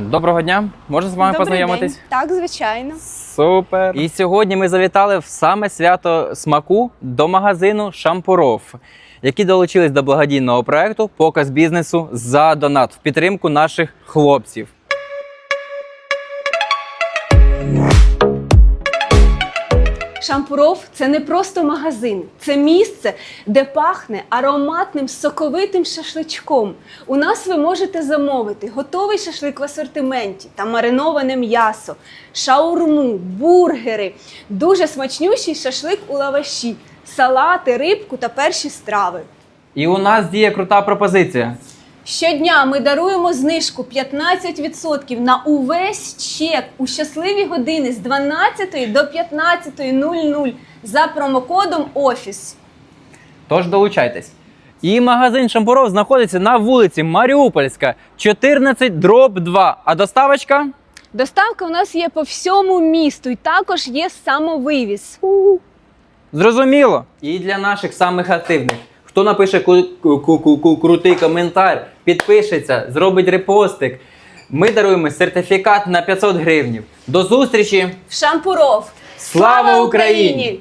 Доброго дня, можна з вами Добрий познайомитись? День. Так, звичайно. Супер. І сьогодні ми завітали в саме свято смаку до магазину Шампуров, які долучились до благодійного проекту Показ бізнесу за донат в підтримку наших хлопців. Шампуров це не просто магазин, це місце, де пахне ароматним соковитим шашличком. У нас ви можете замовити готовий шашлик в асортименті та мариноване м'ясо, шаурму, бургери, дуже смачнющий шашлик у лаваші, салати, рибку та перші страви. І у нас діє крута пропозиція. Щодня ми даруємо знижку 15% на увесь чек у щасливі години з 12 до 15.00 за промокодом ОФІС. Тож долучайтесь. І магазин Шампуров знаходиться на вулиці Маріупольська, 14 дроб 2. А доставочка? Доставка у нас є по всьому місту і також є самовивіз. Зрозуміло. І для наших самих активних. Хто напише крутий коментар, підпишеться, зробить репостик. Ми даруємо сертифікат на 500 гривнів. До зустрічі! Шампуров! Слава Україні!